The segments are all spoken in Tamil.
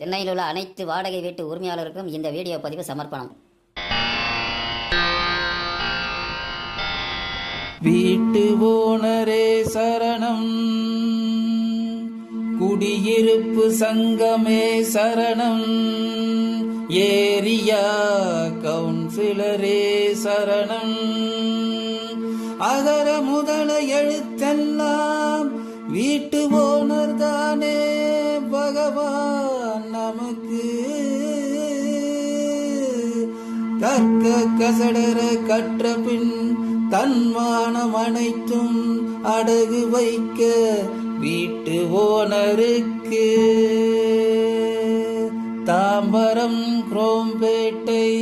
சென்னையில் உள்ள அனைத்து வாடகை வீட்டு உரிமையாளருக்கும் இந்த வீடியோ பதிவு சமர்ப்பணம். வீட்டு ஓனரே சரணம். குடியிருப்பு சங்கமே சரணம். ஏரியா கவுன்சிலரே சரணம். அகர முதல எழுத்தெல்லாம் வீட்டு ஓனர் தானே. பகவான் நமக்கு. கற்க கசடர கற்ற பின் தன்மானம் அனைத்தும் அடகு வைக்க வீட்டு ஓனருக்கு. Tambaram Chromepet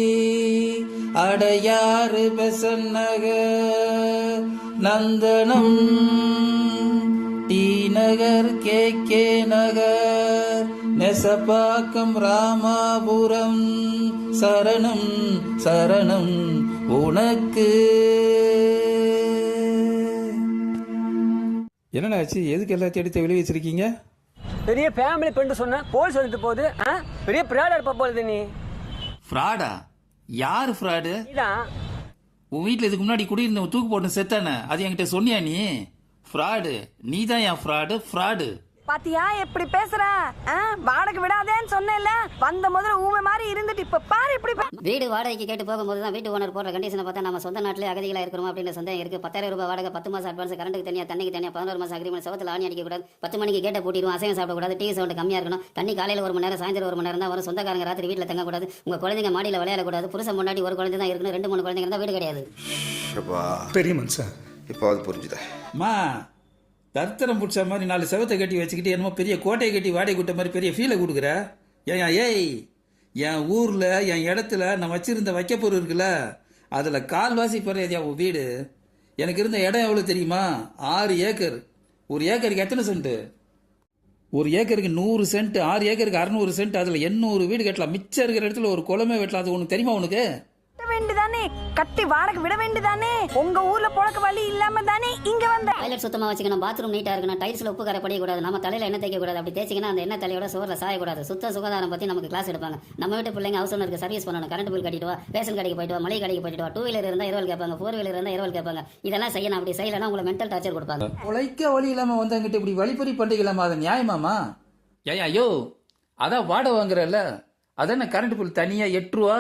Adyar Besant Nagar Nandanam. T Nagar K K Nagar. Nesapakkam Ramapuram. சரணம் சரணம் உனக்கு. என்னடா ஆச்சு எதுக்கு எல்லாத்தையும் எடுத்து வெளியே வச்சிருக்கீங்க? பெரிய ஃபேமிலி பெண்டு சொன்ன போலீஸ் வந்துட்டு போகுது. ஆ? பெரிய பிராடா இருப்ப போகுது நீ. ஃப்ராடா யார் ஃப்ராடு உன் வீட்டில் இதுக்கு முன்னாடி குடியிருந்தவன் தூக்கு போட்டு செத்தானே? அது என்கிட்ட சொன்னியா நீ? ஃப்ராடு நீ தான் என் ஃப்ராடு ஃப்ராடு பாத்தியா எப்படி பேசுற? வாடகை விடாதேன்னு சொன்னேன்ல. வந்த முதல்ல ஊமை மாதிரி இருந்துட்டு இப்ப பாரு இப்படி வீடு வாடகைக்கு கேட்டு போகும்போது தான் வீட்டு ஓனர் போடுற கண்டிஷனை பார்த்தா நம்ம சொந்த நாட்டிலே அகதிகளாக இருக்கிறோம் அப்படின்னு சந்தேகம் இருக்கு. பத்தாயிரம் ரூபாய் வாடகை பத்து மாசம் அட்வான்ஸ் கரண்ட்டுக்கு தனியாக தண்ணிக்கு தனியாக பதினோரு மாசம் அக்ரிமெண்ட் சவத்தில் ஆணி அடிக்கக்கூடாது. பத்து மணிக்கு கேட்ட பூட்டிடுவோம் அசைவம் சாப்பிடக்கூடாது டிவி சவுண்ட் கம்மியாக இருக்கணும். தண்ணி காலையில் ஒரு மணி நேரம் சாயந்தரம் ஒரு மணி நேரம் தான் வரும். சொந்தக்காரங்க ராத்திரி வீட்டில் தங்கக்கூடாது. உங்க குழந்தைங்க மாடியில் விளையாடக்கூடாது. புருஷன் முன்னாடி ஒரு குழந்தை தான் இருக்கணும் ரெண்டு மூணு குழந்தைங்க தான் வீடு கிடையாது. அப்பா பெரிய மனுஷன். இப்போ அது புரிஞ்சுதா? அம்மா தர்த்தரம் பிடிச்ச மாதிரி நாலு செவத்தை கட்டி வச்சுக்கிட்டு என்னமோ பெரிய கோட்டையை கட்டி வாடகை கூட்ட மாதிரி பெரிய ஃபீலை கொடுக்குற? ஏன் ஏய் என் ஊரில் என் இடத்துல நான் வச்சுருந்த வைக்கப்பொருள் இருக்குல்ல அதில் கால்வாசி போறியா உன் வீடு? எனக்கு இருந்த இடம் எவ்வளோ தெரியுமா? ஆறு ஏக்கர். ஒரு ஏக்கருக்கு எத்தனை சென்ட்டு ஒரு ஏக்கருக்கு நூறு சென்ட் ஆறு ஏக்கருக்கு அறநூறு சென்ட் அதில் எண்ணூறு வீடு கட்டலாம். மிச்சம் இருக்கிற இடத்துல ஒரு குளமே வெட்டலாம். அது உனக்கு தெரியுமா உனக்கு? வேண்டிதானே? கட்டி வாடகை விட வேண்டிதானே? உங்க ஊர்ல புழக்க வழி இல்லாம தானே இங்க வந்த டாய்லெட் சுத்தமாக வச்சுக்கணும் பாத்ரூம் நீட்டாக இருக்கணும். டைல்ஸில் உப்பு கரை படிக்கக்கூடாது நம்ம தலையில் எண்ணெய் தேய்க்கக்கூடாது அப்படி தேய்ச்சிங்கன்னா அந்த எண்ணெய் தலையோட சோறில் சாயக்கூடாது. சுத்த சுகாதாரம் பற்றி நமக்கு கிளாஸ் எடுப்பாங்க. நம்ம வீட்டு பிள்ளைங்க ஹவுஸ் ஓனருக்கு சர்வீஸ் பண்ணணும். கரண்ட் பில் கட்டிட்டு வா ரேஷன் கடைக்கு போயிட்டு வா மளிகை கடைக்கு போயிட்டு வா. டூ வீலர் இருந்தால் இருவல் கேட்பாங்க. ஃபோர் வீலர் இருந்தால் இருவல் கேட்பாங்க. இதெல்லாம் செய்யணும். அப்படி செய்யலைன்னா உங்களை மென்டல் டார்ச்சர் கொடுப்பாங்க. உழைக்க வழி இல்லாம வந்தவங்கிட்ட இப்படி வழிப்பறி பண்றீங்களாமா அது நியாயமாமா ஏன் ஐயோ. அதான் வாடகை வாங்குறல்ல. அதானே கரண்ட் பில் தனியா எட்டு ரூபா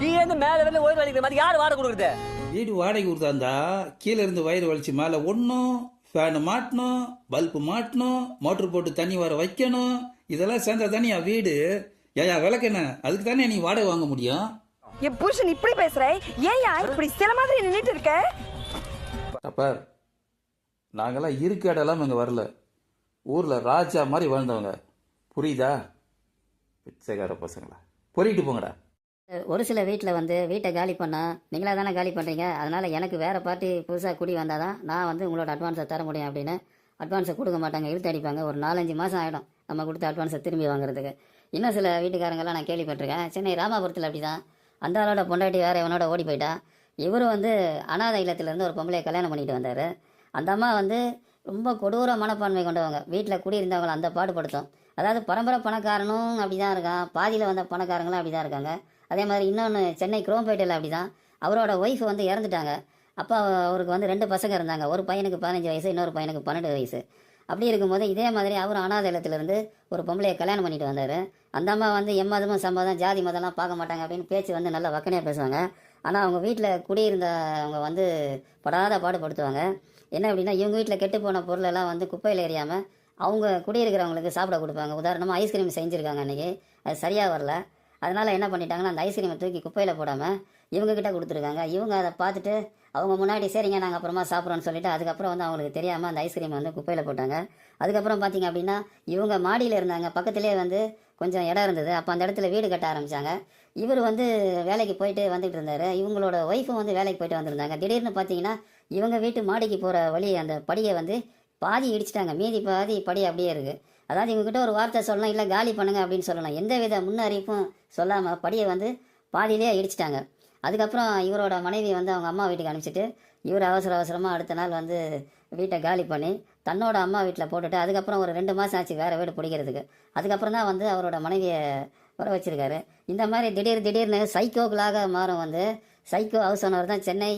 நீ இருந்து மேல வந்து ஓய்வு அளிக்கிற மாதிரி யார் வாடகை கொடுக்குறது? வீடு வாடகை கொடுத்தாந்தா கீழே இருந்து வயிறு வலிச்சு மேலே ஒன்றும் ஃபேனு மாட்டணும் பல்பு மாட்டணும் மோட்டர் போட்டு தண்ணி வர வைக்கணும். இதெல்லாம் சேர்ந்தா தானே வீடு? ஏயா விளக்கென்ன அதுக்கு தானே நீ வாடகை வாங்க முடியும்? என் புருஷன் இப்படி பேசுற? ஏயா இப்படி சில மாதிரி நின்னுட்டு இருக்க? அப்பர் நாங்கெல்லாம் இருக்க இடம்லாம் இங்கே வரல. ஊரில் ராஜா மாதிரி வாழ்ந்தவங்க. புரியுதா? பிச்சைக்கார பசங்களா. பொறிட்டு போங்கடா. ஒரு சில வீட்டில் வந்து வீட்டை காலி பண்ணால் நீங்களா தானே காலி பண்ணுறீங்க அதனால் எனக்கு வேறு பார்ட்டி புதுசாக குடி வந்தால் தான் நான் வந்து உங்களோட அட்வான்ஸை தர முடியும் அப்படின்னு அட்வான்ஸை கொடுக்க மாட்டாங்க இழுத்து அடிப்பாங்க. ஒரு நாலஞ்சு மாதம் ஆகிடும் நம்ம கொடுத்த அட்வான்ஸை திரும்பி வாங்குறதுக்கு. இன்னும் சில வீட்டுக்காரங்களாம் நான் கேள்விப்பட்டிருக்கேன். சென்னை ராமாபுரத்தில் அப்படி தான் அந்த ஆளோட பொண்டாட்டி வேறு இவனோட ஓடி போயிட்டா. இவர் வந்து அனாதை இல்லத்திலேருந்து ஒரு பொம்பளையை கல்யாணம் பண்ணிட்டு வந்தார். அந்த அம்மா வந்து ரொம்ப கொடூர மனப்பான்மை கொண்டவங்க. வீட்டில் குடியிருந்தவங்களை அந்த பாடுபடுத்தும். அதாவது பரம்பரை பணக்காரனும் அப்படி தான் இருக்கான். பாதியில் வந்த பணக்காரங்களும் அப்படி தான் இருக்காங்க. அதே மாதிரி இன்னொன்று சென்னை குரோம்பேட்டையில் அப்படி தான் அவரோட ஒய்ஃப் வந்து இறந்துட்டாங்க. அப்போ அவருக்கு வந்து ரெண்டு பசங்க இருந்தாங்க. ஒரு பையனுக்கு பதினஞ்சு வயசு இன்னொரு பையனுக்கு பன்னெண்டு வயசு. அப்படி இருக்கும்போது இதே மாதிரி அவர் அனாதை ஒரு பொம்பளையை கல்யாணம் பண்ணிட்டு வந்தார். அந்த அம்மா வந்து எம்மதமும் சம்மதம் ஜாதி மதம்லாம் பார்க்க மாட்டாங்க அப்படின்னு பேச்சு வந்து நல்லா வக்கனையாக பேசுவாங்க. ஆனால் அவங்க வீட்டில் குடியிருந்த அவங்க வந்து படாத பாடுபடுத்துவாங்க. என்ன அப்படின்னா இவங்க வீட்டில் கெட்டு போன பொருளெல்லாம் வந்து குப்பையில் எறியாமல் அவங்க குடியிருக்கிறவங்களுக்கு சாப்பிட கொடுப்பாங்க. உதாரணமாக ஐஸ்கிரீம் செஞ்சுருக்காங்க அன்றைக்கி அது சரியாக வரல. அதனால் என்ன பண்ணிட்டாங்கன்னா அந்த ஐஸ்கிரீமை தூக்கி குப்பையில் போடாமல் இவங்கக்கிட்ட கொடுத்துருக்காங்க. இவங்க அதை பார்த்துட்டு அவங்க முன்னாடி சரிங்க நாங்கள் அப்புறமா சாப்பிட்றோன்னு சொல்லிட்டு அதுக்கப்புறம் வந்து அவங்களுக்கு தெரியாமல் அந்த ஐஸ்கிரீமை வந்து குப்பையில் போட்டாங்க. அதுக்கப்புறம் பார்த்தீங்க அப்படின்னா இவங்க மாடியில் இருந்தாங்க. பக்கத்துலேயே வந்து கொஞ்சம் இடம் இருந்தது. அப்போ அந்த இடத்துல வீடு கட்ட ஆரம்பித்தாங்க இவர் வந்து வேலைக்கு போயிட்டு வந்துட்டு இருந்தார். இவங்களோட ஒய்ஃபும் வந்து வேலைக்கு போயிட்டு வந்திருந்தாங்க. திடீர்னு பார்த்தீங்கன்னா இவங்க வீட்டு மாடிக்கு போகிற வழி அந்த படியை வந்து பாதி இடிச்சிட்டாங்க. மீதி பாதி படி அப்படியே இருக்குது அதாவது இவங்ககிட்ட ஒரு வார்த்தை சொல்லலாம் இல்லை காலி பண்ணுங்க அப்படின்னு சொல்லலாம் எந்த வித முன்னறிப்பும் சொல்லாமல் படியை வந்து பாதியிலே இடிச்சிட்டாங்க. அதுக்கப்புறம் இவரோட மனைவி வந்து அவங்க அம்மா வீட்டுக்கு அனுப்பிச்சிட்டு இவர் அவசர அவசரமாக அடுத்த நாள் வந்து வீட்டை காலி பண்ணி தன்னோட அம்மா வீட்டில் போட்டுட்டு அதுக்கப்புறம் ஒரு ரெண்டு மாதம் ஆச்சு வேறு வீடு பிடிக்கிறதுக்கு. அதுக்கப்புறம் தான் வந்து அவரோட மனைவியை வர வச்சுருக்காரு. இந்த மாதிரி திடீர் திடீர்னு சைக்கோக்களாக மாறும் வந்து சைக்கோ ஹவுஸ் ஓனர் தான் சென்னை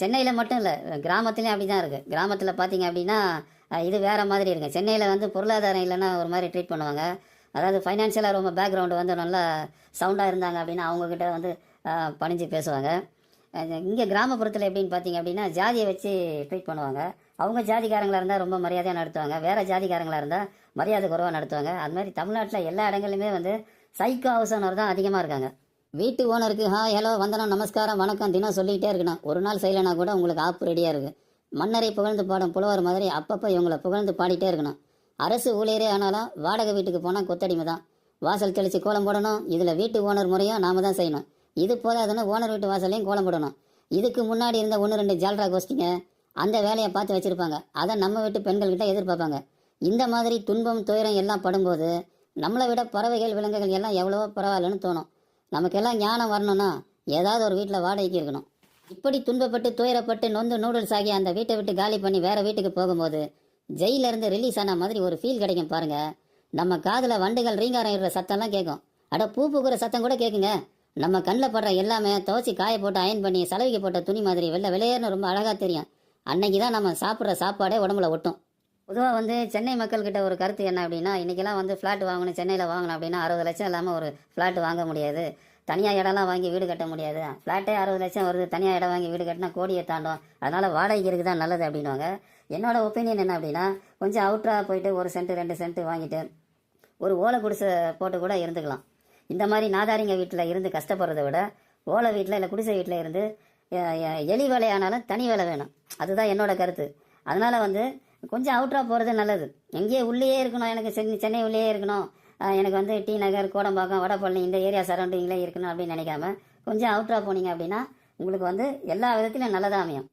சென்னையில் மட்டும் இல்லை கிராமத்துலேயும் அப்படி தான் இருக்குது கிராமத்தில் பார்த்தீங்க அப்படின்னா இது வேறு மாதிரி இருக்குது சென்னையில் வந்து பொருளாதாரம் இல்லைன்னா ஒரு மாதிரி ட்ரீட் பண்ணுவாங்க. அதாவது ஃபைனான்ஷியலாக ரொம்ப பேக்ரவுண்டு வந்து நல்லா சவுண்டாக இருந்தாங்க அப்படின்னா அவங்கக்கிட்ட வந்து பணிஞ்சு பேசுவாங்க. இங்கே கிராமப்புறத்தில் எப்படின்னு பார்த்தீங்க அப்படின்னா ஜாதியை வச்சு ட்ரீட் பண்ணுவாங்க. அவங்க ஜாதிக்காரங்களாக இருந்தால் ரொம்ப மரியாதையாக நடத்துவாங்க. வேறு ஜாதிக்காரங்களாக இருந்தால் மரியாதை குறைவாக நடத்துவாங்க. அது மாதிரி தமிழ்நாட்டில் எல்லா இடங்கள்லையுமே வந்து சைக்கோ ஹவுஸ் ஓனர் தான் அதிகமாக இருக்காங்க. வீட்டு ஓனருக்கு ஹா ஹலோ வந்தனம் நமஸ்காரம் வணக்கம் தினம் சொல்லிக்கிட்டே இருக்கணும். ஒரு நாள் செய்யலைனா கூட உங்களுக்கு ஆப் ரெடியாக இருக்குது மன்னரை புகழ்ந்து பாடும் புலவர் மாதிரி அப்பப்போ இவங்களை புகழ்ந்து பாடிட்டே இருக்கணும். அரசு ஊழியரே ஆனாலும் வாடகை வீட்டுக்கு போனால் கொத்தடிமை தான் வாசல் தெளித்து கோலம் போடணும். இதில் வீட்டு ஓனர் முறையும் நாம தான் செய்யணும். இது போதாதுன்னு ஓனர் வீட்டு வாசல்லையும் கோலம் போடணும். இதுக்கு முன்னாடி இருந்த ஒன்று ரெண்டு ஜால்ரா கோஷ்டிங்க அந்த வேலையை பார்த்து வச்சுருப்பாங்க. அதை நம்ம வீட்டு பெண்கள்கிட்ட எதிர்பார்ப்பாங்க. இந்த மாதிரி துன்பம் துயரம் எல்லாம் படும்போது நம்மளை விட பறவைகள் விலங்குகள் எல்லாம் எவ்வளவோ பரவாயில்லன்னு தோணும். நமக்கெல்லாம் ஞானம் வரணும்னா ஏதாவது ஒரு வீட்டில் வாடகைக்கு இருக்கணும். இப்படி துன்பப்பட்டு துயரப்பட்டு நொந்து நூடுல்ஸ் ஆகி அந்த வீட்டை விட்டு காலி பண்ணி வேற வீட்டுக்கு போகும்போது ஜெயிலிருந்து ரிலீஸ் ஆன மாதிரி ஒரு ஃபீல் கிடைக்கும் பாருங்க. நம்ம காதில் வண்டுகள் ரீங்காரம் இடுற சத்தம்லாம் கேட்கும். அட பூ பூக்குற சத்தம் கூட கேட்குங்க நம்ம கண்ணில் படுற எல்லாமே துவச்சி காய போட்டு அயன் பண்ணி சலவைக்கு போட்ட துணி மாதிரி வெள்ளை வெளியேறுன்னு ரொம்ப அழகாக தெரியும். அன்னைக்கு தான் நம்ம சாப்பிட்ற சாப்பாடே உடம்புல ஒட்டும். பொதுவாக வந்து சென்னை மக்கள்கிட்ட ஒரு கருத்து என்ன அப்படின்னா இன்றைக்கெல்லாம் வந்து ஃப்ளாட் வாங்கணும் சென்னையில் வாங்கணும் அப்படின்னா அறுபது லட்சம் இல்லாமல் ஒரு ஃப்ளாட் வாங்க முடியாது. தனியாக இடம்லாம் வாங்கி வீடு கட்ட முடியாது. ஃப்ளாட்டே அறுபது லட்சம் வருது தனியாக இடம் வாங்கி வீடு கட்டினா கோடியை தாண்டும். அதனால் வாடகைக்கு இருக்குது தான் நல்லது அப்படின்வாங்க என்னோட ஒப்பீனியன் என்ன அப்படின்னா கொஞ்சம் அவுட்டராக போயிட்டு ஒரு சென்ட் ரெண்டு சென்ட் வாங்கிட்டு ஒரு ஓலை குடிசை போட்டு கூட இருந்துக்கலாம். இந்த மாதிரி நாதாரிங்க வீட்டில் இருந்து கஷ்டப்படுறத விட ஓலை வீட்டில் இல்லை குடிசை வீட்டில் இருந்து எலி வேலையானாலும் தனி வேலை வேணும். அதுதான் என்னோட கருத்து. அதனால் வந்து கொஞ்சம் அவுட்டராக போகிறது நல்லது. எங்கேயே உள்ளேயே இருக்கணும் எனக்கு சென்னை சென்னை உள்ளேயே இருக்கணும். எனக்கு வந்து டி நகர் கோடம்பாக்கம் வடபழனி இந்த ஏரியா சரௌண்டிங்கில் இருக்கணும் அப்படின்னு நினைக்காம கொஞ்சம் அவுட்டராக போனீங்க அப்படின்னா உங்களுக்கு வந்து எல்லா விதத்திலும் நல்லதாக அமையும்.